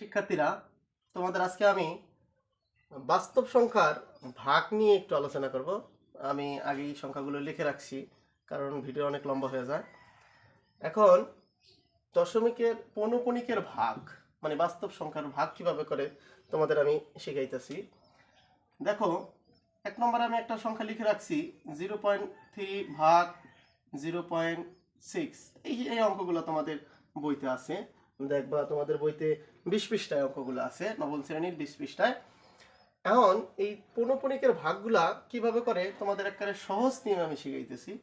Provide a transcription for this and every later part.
শিক্ষার্থীরা, তোমাদের আজকে আমি বাস্তব সংখ্যার ভাগ নিয়ে একটু আলোচনা করব। আমি আগেই সংখ্যাগুলো লিখে রাখছি, কারণ ভিডিও অনেক লম্বা হয়ে যায়। এখন দশমিকের পৌনপণিকের ভাগ মানে বাস্তব সংখ্যার ভাগ কীভাবে করে তোমাদের আমি শিখাইতেছি। দেখো, এক নম্বরে আমি একটা সংখ্যা লিখে রাখছি, জিরো পয়েন্ট থ্রি ভাগ জিরো পয়েন্ট সিক্স। এই এই অঙ্কগুলো তোমাদের বইতে আছে। দেখবা তোমাদের বইতে বিশ পৃষ্ঠায় অঙ্কগুলো আছে, নবম শ্রেণির বিশ পৃষ্ঠায়। এখন এই পৌনপণিকের ভাগগুলা কীভাবে করে তোমাদের একবারে সহজ নিয়ম আমি শিখাইতেছি।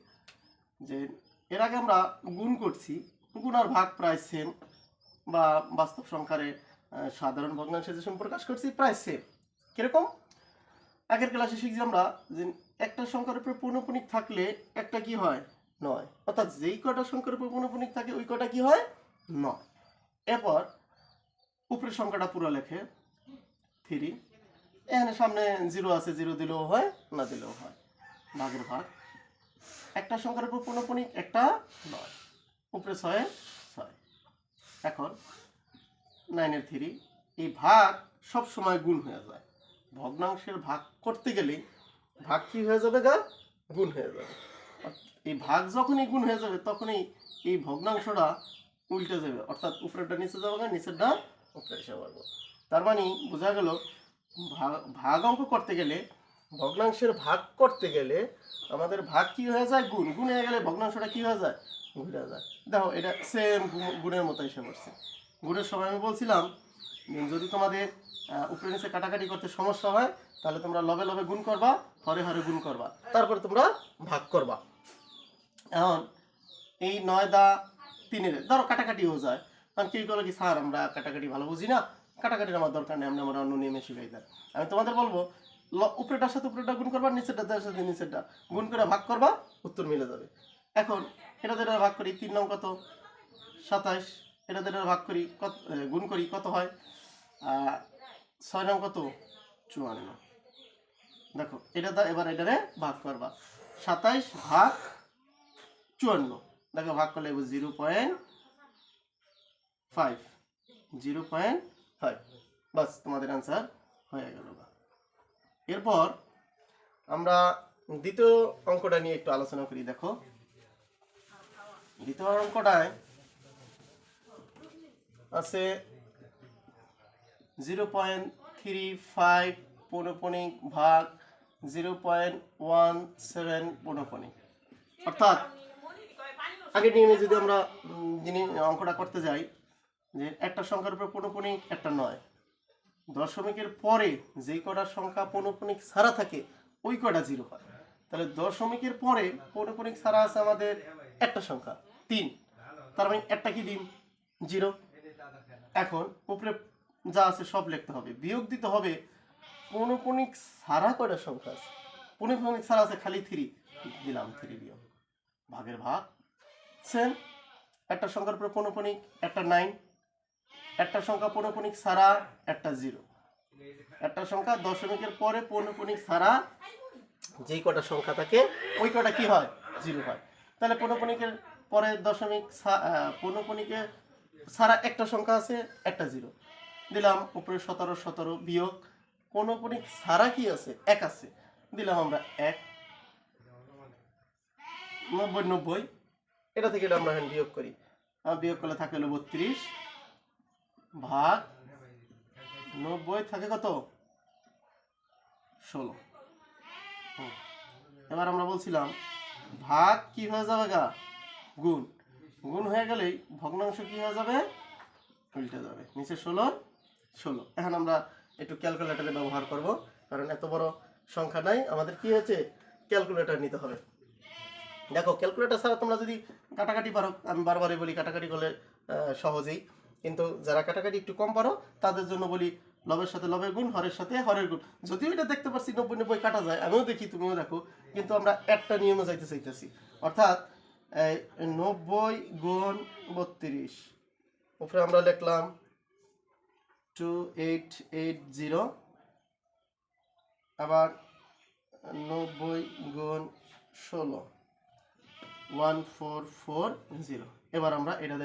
যে এর আগে আমরা গুণ করছি, গুণ আর ভাগ প্রায় সেম বা বাস্তব সংখ্যারে সাধারণ ভগ্নাংশে যে সময় প্রকাশ করছি প্রায় সেম কীরকম? আগের ক্লাসে শিখছি আমরা যে একটা সংখ্যার উপরে পৌনপণিক থাকলে একটা কি হয়? নয়। অর্থাৎ যেই কটা সংখ্যার উপর পৌনপণিক থাকে, ওই কটা কি হয়? নয়। এরপর উপরের সংখ্যাটা পুরো লেখে থ্রি। এখানে সামনে জিরো আছে, জিরো দিলেও হয়, না দিলেও হয়। ভাগের ভাগ। একটা সংখ্যার উপর পৌনপণিক একটা নয়। উপরে ছয়ে, ছয়। এখন নাইনের থ্রি। এই ভাগ সব সময় গুণ হয়ে যায়। ভগ্নাংশের ভাগ করতে গেলে ভাগ কি হয়ে যাবে গা? গুণ হয়ে যাবে। এই ভাগ যখনই গুণ হয়ে যাবে, তখনই এই ভগ্নাংশটা উল্টে যাবে। অর্থাৎ উপরেরটা নিচে যাবে নিচেরটা উপরে এসে পারব তার মানে বোঝা গেল, ভাগ- অঙ্ক করতে গেলে, ভগ্নাংশের ভাগ করতে গেলে আমাদের ভাগ কি হয়ে যায়? গুণ। গুণ হয়ে গেলে ভগ্নাংশটা কি হয়ে যায়? ঘুরে যায়। দেখো, এটা সেম গুণের মতো এসে পড়ছে। গুণের সময় আমি বলছিলাম, যদি তোমাদের উপরে নিচে কাটাকাটি করতে সমস্যা হয়, তাহলে তোমরা লবে লবে গুণ করবা, হরে হরে গুণ করবা। তারপরে তোমরা ভাগ করবা। এখন, এই নয় দা তিনের। ধরো কাটাকাটিও যায়। কারণ কেউ বলে কি, স্যার, আমরা কাটাকাটি ভালো বুঝি না। কাটাকাটির আমার দরকার নেই, আমার অন্য নিয়মে শিখাই দেন। আমি তোমাদের বলব উপরেটার সাথে উপরেটা গুণ করবা নিচেরটার সাথে নিচেরটা গুণ করে ভাগ করবা, উত্তর মিলে যাবে। এখন এটা দিয়ে ভাগ করি, তিন নং কত? সাতাইশ। এটা দিয়ে ভাগ করি, কত গুণ করি, কত হয়? ছয় নং কত? চুয়ান্ন। দেখো, এটা দা, এবার এটারে ভাগ করবা। সাতাইশ ভাগ চুয়ান্ন। দেখো ভাগ করলে zero point five zero point five বাস, তোমাদের অ্যান্সার হয়ে গেল এরপর আমরা দ্বিতীয় অঙ্কটা নিয়ে একটু আলোচনা করি, দেখো। দ্বিতীয় অঙ্কটায় আছে জিরো পয়েন্ট থ্রি ফাইভ পৌনপণিক ভাগ জিরো পয়েন্ট ওয়ান সেভেন পৌনপণিক। অর্থাৎ আগের নিয়মে যদি আমরা যিনি অঙ্কটা করতে যাই, যে একটা সংখ্যার উপর পৌনপণিক একটা নয়। দশমিকের পরে যেই কটা সংখ্যা পৌনপণিক ছাড়া থাকে, ওই কটা জিরো হয়। তাহলে দশমিকের পরে পৌনপণিক ছাড়া আছে আমাদের একটা সংখ্যা, তিন। তার মানে একটা কি দিন? জিরো। এখন উপরে যা আছে সব লিখতে হবে। বিয়োগ দিতে হবে পৌনপণিক ছাড়া কয়টা সংখ্যা আছে? পৌনপণিক ছাড়া আছে খালি থ্রি দিলাম থ্রি বিয়োগ। ভাগের ভাগ সেম একটা সংখ্যার উপরে পৌনপণিক একটা নাইন একটা সংখ্যা পৌনপণিক ছাড়া একটা জিরো। একটা সংখ্যা দশমিকের পরে পৌনপণিক ছাড়া যেই কটা সংখ্যা থাকে ওই কটা কি হয়? জিরো হয়। তাহলে পৌনপণিকের পরে দশমিক ছা- আহ, পৌনপণিকে ছাড়া একটা সংখ্যা আছে একটা জিরো। দিলাম উপরে সতেরো সতেরো বিয়োগ পৌনপণিক ছাড়া কি আছে? এক আছে। দিলাম আমরা এক নব্বই নব্বই। এটা থেকে আমরা এখন বিয়োগ করি। বিয়োগ করলে থাকে হলো বত্রিশ ভাগ নব্বই থাকে কত? ষোলো। এবার আমরা বলছিলাম, ভাগ কি হয়ে যাবে গা? গুণ। গুণ হয়ে গেলেই ভগ্নাংশ কি হয়ে যাবে? উল্টে যাবে। নিচে ষোলো ষোলো। এখন আমরা একটু ক্যালকুলেটারে ব্যবহার করব, কারণ এত বড় সংখ্যা নাই। আমাদের কি হয়েছে? ক্যালকুলেটার নিতে হবে। দেখো ক্যালকুলেটর ছাড়া তোমরা যদি কাটাকাটি পারো, আমি বারবারই বলি কাটাকাটি করলে সহজেই। কিন্তু যারা কাটাকাটি একটু কম পারো, তাদের জন্য বলি লবের সাথে লবের গুণ, হরের সাথে হরের গুণ। যদিও এটা দেখতে পাচ্ছি নব্বই নব্বই কাটা যায়, আমিও দেখি, তুমিও দেখো। কিন্তু আমরা একটা নিয়মে যাইতে চাইতেছি। অর্থাৎ নব্বই গুণ বত্রিশ। উপরে আমরা লিখলাম টু এইট এইট জিরো। আবার নব্বই গুণ ষোলো। One four four zero. এবার আমরা এটা